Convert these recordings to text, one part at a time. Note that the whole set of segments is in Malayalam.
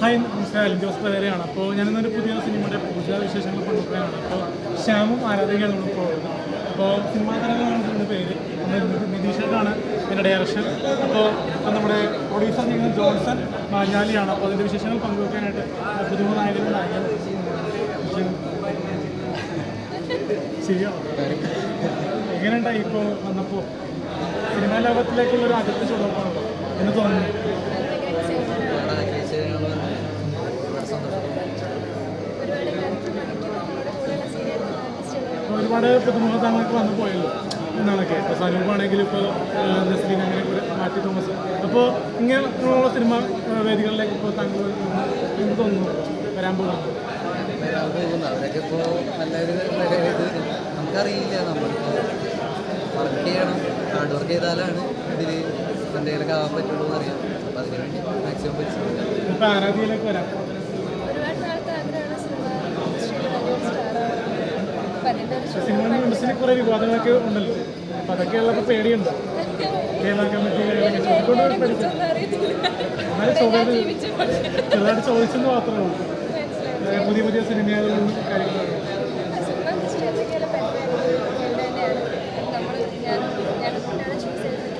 ഹായ് നമസ്കാരം. ജോസ് പെരേരയാണ് അപ്പോൾ ഞാനിന്നൊരു പുതിയ സിനിമയുടെ പൂജാ വിശേഷങ്ങൾ കൊണ്ടുപോയാണ് അപ്പോൾ ശ്യാമും ആരാധികയാണ് നമ്മൾ പോകുന്നത് അപ്പോൾ സിനിമാ താരങ്ങളാണ് പേര്. നിതീഷാണ് ഇതിന്റെ ഡയറക്ഷൻ അപ്പോൾ നമ്മുടെ പ്രൊഡ്യൂസർ ചെയ്യുന്നത് ജോൺസൺ മാഞ്ഞാലിയാണ്. അപ്പോൾ അതിന്റെ വിശേഷങ്ങൾ പങ്കുവെക്കാനായിട്ട് പുതുമ നായകനും ശരിയാണോ? എങ്ങനെയുണ്ടായി ഇപ്പോൾ വന്നപ്പോൾ സിനിമാ ലോകത്തിലേക്കുള്ളൊരു അകത്ത് ചുടപ്പാണല്ലോ എന്ന് തോന്നുന്നു. ഒരുപാട് പുതുമുഖ താരങ്ങളൊക്കെ വന്നു പോയല്ലോ. എന്നാണൊക്കെ. ഇപ്പോൾ സനൂപാണെങ്കിൽ ഇപ്പോൾ നസ്രീൻ അങ്ങനെ മാറ്റി തോമസ്. അപ്പോൾ ഇങ്ങനെയുള്ള സിനിമ വേദികളിലേക്ക് ഇപ്പോൾ താങ്കൾ എന്ത് തോന്നുന്നു? വരാൻ പോകുന്നു വരാൻ പോകുന്നു. അവരൊക്കെ ഇപ്പോൾ നല്ലൊരു നമുക്കറിയില്ല. നമ്മളിപ്പോൾ വർക്ക് ചെയ്യണം. ഹാർഡ് വർക്ക് ചെയ്താലാണ് ഇതിൽ എന്തെങ്കിലുമൊക്കെ ആവാൻ പറ്റുള്ളൂ എന്നറിയാം. അപ്പോൾ അതിനുവേണ്ടി മാക്സിമം പരിശ്രമിക്കാം ഇപ്പോൾ ആരാധ്യയിലേക്ക് വരാം ഒരുപാട് നാളത്തെ ആഗ്രഹമാണ് സിനിമ ഇൻഡസ്ട്രിയിൽ നല്ലൊരു സ്റ്റാറാവുക അപ്പം അതിന്റെ ഒരു ഷോ സിനിമ ഇൻഡസ്ട്രിയിൽ കുറേ വിവാദങ്ങളൊക്കെ ഉണ്ടല്ലോ. അപ്പൊ അതൊക്കെ ഉള്ളപ്പോൾ പേടിയുണ്ട്? ചോദിച്ചെന്ന് മാത്രമേ പുതിയ പുതിയ സിനിമകളും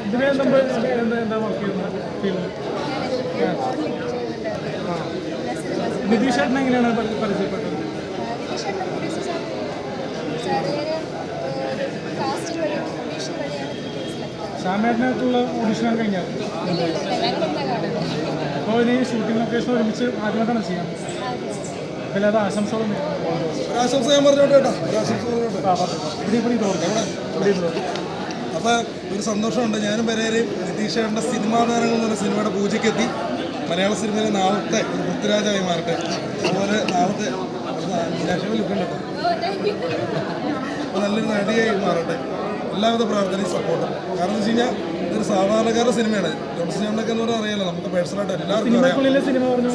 ഇതിനെ നമ്മൾ എന്താ വർക്ക് ചെയ്യുന്നത്? നിതീഷ് ചേട്ടൻ എങ്ങനെയാണ് പരി- പരിചയപ്പെട്ടത്? ശ്യാമേട്ടനായിട്ടുള്ള ഓഡിഷൻ കഴിഞ്ഞാൽ അപ്പോൾ ഇനി ഷൂട്ടിംഗ് ലൊക്കേഷൻ ഒരുമിച്ച് ആദ്യമായിട്ടാണ് ചെയ്യാം. അപ്പോൾ അത് ആശംസകളും ആശംസ ഞാൻ പറഞ്ഞോട്ടെ കേട്ടോ. അപ്പോൾ ഒരു സന്തോഷമുണ്ട്. ഞാനും പരേരെയും നിതീഷേട്ടന്റെ സിനിമാ താരങ്ങൾ എന്ന് പറഞ്ഞ സിനിമയുടെ പൂജയ്ക്കെത്തി. മലയാള സിനിമയിലെ നാളത്തെ ഒരു പൃഥ്വിരാജായി മാറട്ടെ. അതുപോലെ നാളത്തെ അപ്പോൾ നല്ലൊരു നടിയായി മാറട്ടെ. എല്ലാവിധ പ്രാർത്ഥനയും സപ്പോർട്ടും കാരണം എന്ന് വെച്ച് കഴിഞ്ഞാൽ ഇതൊരു സാധാരണക്കാരുടെ സിനിമയാണ്. ജോൺസൺ ചേട്ടനൊക്കെ എന്ന് പറഞ്ഞാൽ അറിയാലോ നമുക്ക് പേഴ്സണലായിട്ട് എല്ലാവർക്കും അറിയാം.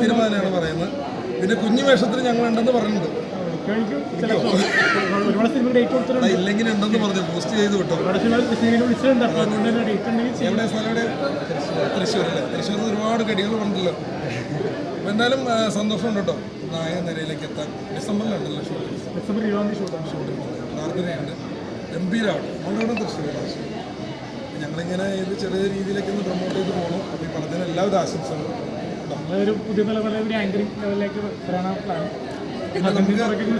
സിനിമ തന്നെയാണ് പറയുന്നത്. പിന്നെ കുഞ്ഞു ഞങ്ങൾ ഉണ്ടെന്ന് പറഞ്ഞിട്ടുണ്ട്. ഇല്ലെങ്കിൽ ഉണ്ടെന്ന് പറഞ്ഞു. പോസ്റ്റ് ചെയ്ത് വിട്ടു. എവിടെ? സ്ഥലം തൃശ്ശൂർ. അല്ലേ തൃശ്ശൂർ ഒരുപാട് കടികൾ ഉണ്ടല്ലോ അപ്പോൾ എന്തായാലും സന്തോഷമുണ്ട് കേട്ടോ. നായ നിരയിലേക്ക് എത്താൻ. ഡിസംബറിലുണ്ടല്ലോ ഷൂട്ടിംഗ് ഡിസംബർ ഇരുപതാം തീയതി ഷൂട്ടാണ് ഷൂട്ടിംഗ് പ്രാർത്ഥനയുണ്ട് ഗംഭീരമാവട്ടെ നമ്മളിവിടെ തൃശ്ശൂർ ഞങ്ങളിങ്ങനെ ഇത് ചെറിയ രീതിയിലേക്ക് ഒന്ന് പ്രൊമോട്ട് ചെയ്ത് പോകണം അപ്പോൾ ഈ പടത്തിന് എല്ലാവിധ ആശംസകളും. പുതിയ തലമുറ ഒരു ആങ്കറിംഗ് ലെവലിലേക്ക് വരാനാണ് പ്ലാൻ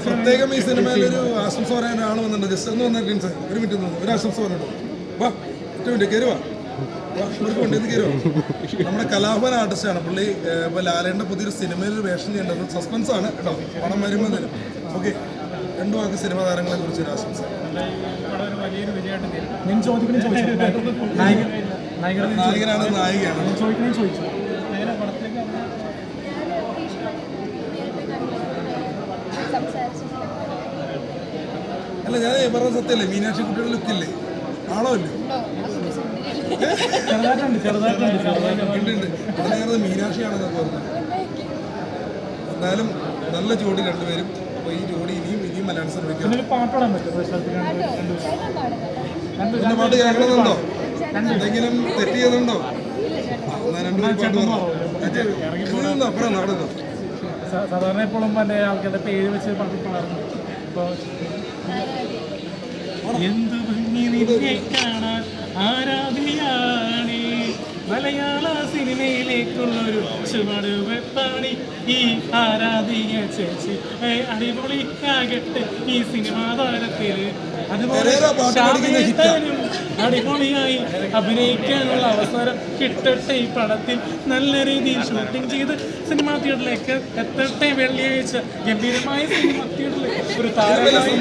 പ്രത്യേകം ഈ സിനിമയിൽ ഒരു ആശംസ പറയാൻ ഒരാൾ വന്നിട്ടുണ്ട് ജസ്റ്റ് ഒന്ന് വന്നിട്ടുണ്ട് ഒരു മിനിറ്റ് ഒരു ആശംസ പറഞ്ഞിട്ടുണ്ട്. വാ ഒറ്റ മിനിറ്റ് കയറി വാ. നമ്മുടെ കലാഭവൻ ആർട്ടിസ്റ്റാണ്. പുള്ളി ഇപ്പോൾ ലാലേന്റെ പുതിയൊരു സിനിമയിൽ ഒരു വേഷം ചെയ്യേണ്ടത് സസ്പെൻസ് ആണ് കേട്ടോ. പണം വരുമ്പോൾ തരും. ഓക്കെ. രണ്ടു വാക്ക് സിനിമാ താരങ്ങളെ കുറിച്ച് ഒരു ആശംസ. നായകനാണ് നായികയാണ്. അല്ല ഞാൻ പറഞ്ഞ സത്യമല്ലേ മീനാക്ഷി കുട്ടിയുടെ ലുക്കില്ലേ ആണോ അതൊന്നും ചെറുതായിട്ടുണ്ട് ചെറുതായിട്ടുണ്ട് ചെറുതായിട്ടുണ്ട്. പറഞ്ഞു എന്തായാലും നല്ല ജോഡി രണ്ടുപേരും. അപ്പോൾ ഈ ജോഡി ഇനിയും ഇനിയും മലയാള സിനിമയ്ക്ക് ഒരു പാട്ട് പറ്റും കേൾക്കണമെന്നുണ്ടോ എന്തെങ്കിലും തെറ്റ് ചെയ്തുണ്ടോ സാധാരണ എപ്പോഴും പല ആൾക്കാരുടെ പേര് വെച്ച് പാട്ട് പാടുന്നു ഇപ്പോൾ എന്തു ഭംഗി നിന്നെ കാണാൻ ആരാധിയാണ് മലയാള സിനിമയിലേക്കുള്ളൊരു ചുവട് വെപ്പാണി. ഈ ആരാധിക ചേച്ചി അടിപൊളിക്കാകട്ടെ ഈ സിനിമാ താരത്തിൽ അതുപോലെ. അടിപൊളിയായി അഭിനയിക്കാനുള്ള അവസരം കിട്ടട്ടെ ഈ പടത്തിൽ. നല്ല രീതിയിൽ ഷൂട്ടിംഗ് ചെയ്ത് സിനിമാ തിയേറ്ററിലേക്ക് എത്തട്ടെ വെള്ളിയാഴ്ച. ഗംഭീരമായ സിനിമ തിയേറ്ററിൽ ഒരു താരമായി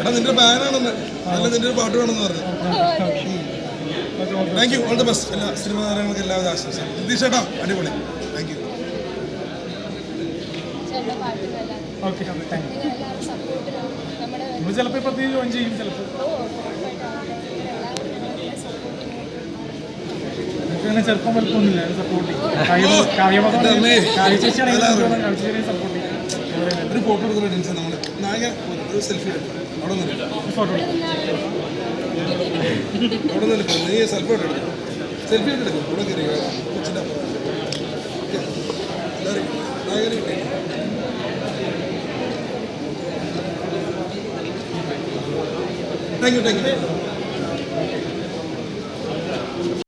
എടാ നിന്റെ ഫാനാണെന്ന്. അല്ല നിന്റെ ഒരു പാട്ട് വേണമെന്ന് പറഞ്ഞു. Thank you all the best എല്ലാ സിനിമാ താരങ്ങൾക്ക് എല്ലാവിധ ആശംസ നിതീഷ് ചേട്ടാ അടിപൊളി. താങ്ക് യു ഓക്കെ താങ്ക് നമ്മൾ ചിലപ്പോൾ ജോയിൻ ചെയ്യും ചിലപ്പോൾ അങ്ങനെ ചെറുപ്പം വലുപ്പമൊന്നുമില്ല. സപ്പോർട്ട് ചെയ്യും. കാവ്യപദം കാവ്യ ചേച്ചിയാണെങ്കിൽ സപ്പോർട്ട് ചെയ്യും. ഒരു ഫോട്ടോ എടുക്കുന്ന ടെൻഷൻ നമ്മൾ നായ ഒരു സെൽഫി എടുക്കും. അവിടെ നിന്ന് ഫോട്ടോ എടുക്കും. നീ സെൽഫി എടുക്കും. സെൽഫി എടുക്കും. ഇവിടെ കയറി കൊച്ചിന്റെ. എല്ലാവരും താങ്ക് യു താങ്ക് യു